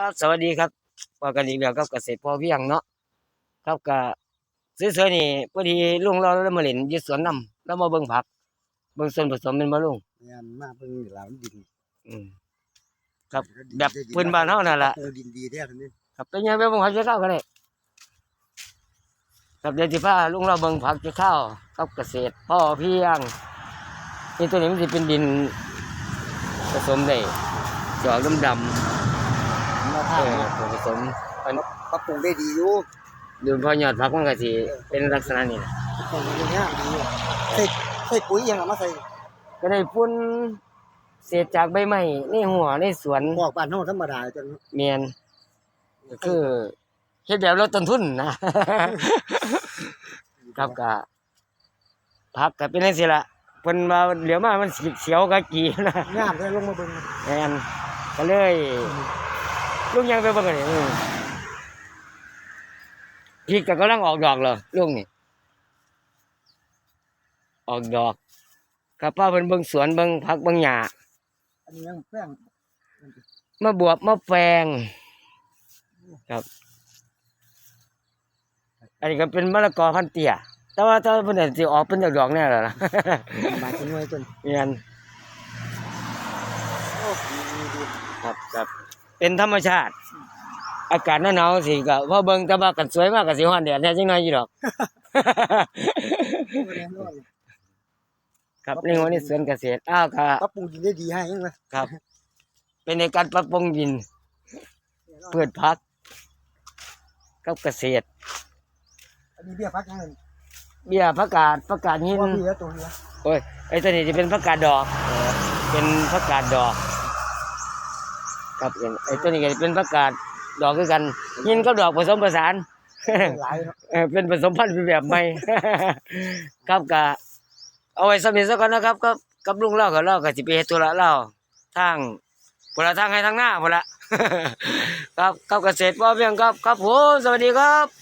ครับสวัสดีครับพอกันอีกแล้วกับเกษตรพอเพียงเนาะครับก็ซื้อๆนี่พอดีลุงเราแล้วมาเล่นอยู่สวนน้ำแล้วมาเบิ่งผัก เบิ่งส่วนผสมเป็นบ่ลุงงานมาเพิ่งหลานดินอืมครับแบบพื้นบ้านเฮานั่นล่ะเออดินดีแท้ทีนี้ครับเป็นยังไงเบิ่งผักจะเข้ากันได้ครับเดี๋ยวสิพาลุงเราเบิ่งผักจะเข้ากับเกษตรพอเพียงนี่ตัวนี้มันสิเป็นดินผสมได้จอกดำ มาๆท่าเออตัวผสมอันปรับปรุงได้ดีอยู่ดูพอยอดผักมันก็สิเป็นลักษณะนี้นะปรับปรุงอย่างเงี้ยดีอยู่ใส่ใส่ปุ๋ยยังเอามาใส่ก็ได้พุ่นเศษจากใบไม้ในหัวในสวนพวกบ้านเฮาธรรมดาจังเมียนก็คือเฮ็ดแบบลดต้นทุนนะ ครับก็ผักก็เป็นจังซี่ล่ะเพิ่นว่าเหลียวมามันสีเขียวกะกีนะงามเลยลงมาเบิ่งแม่นก็เลย ลุงยังไปเบิ่งกันนี่อืมพริกก็กำลังออกดอกเหรอลุงนี่ออกดอกครับป้าเพิ่นเบิ่งสวนเบิ่งผักเบิ่งหญ้าอันนี้ยังแป้งมาบวบมาแปลงครับ อันนี้ก็เป็นมะละกอพันธุ์เตี้ยแต่ว่าถ้าเป็นสิออกเป็นดอกๆแน่แล้วล่ะบาดเป็นหน่วยจนเรียนโอ้ดีดีครับครับ เป็นธรรมชาติ อากาศหนาวๆสิก็พอเบิ่งแต่ว่ากันสวยมากก็สิฮ้อนแดดแน่จังหน่อยอยู่ดอกแน่นอนครับนี่วันนี้สวนเกษตรอ้าวครับปรับปรุงดินได้ดีให้ยังไงครับ เป็นในการปรับปรุงดินพืชผักกับเกษตร อันนี้เบี้ยพักยังไงเบี้ยผักกาดผักกาดหินว่าเบี้ยตัวเนี้ยโอ้ยไอ้ตัวนี้จะเป็นผักกาดดอก เป็นผักกาดดอก ครับเป็นไอ้ตัวนี้ก็จะเป็นผักกาดดอกคือกันยินกับดอกผสมผสาน หลายเนาะเออเป็นผสมพันธุ์เป็นแบบใหม่ ครับกะเอาไว้สำเร็จซะก่อนนะครับกับกับลุงเล่ากับเล่ากับสิไปเฮ็ดธุระเล่าทางพุ่นละทางให้ทางหน้าพุ่นละ ครับกับเกษตรพ่อเพียงครับ ครับผมสวัสดีครับ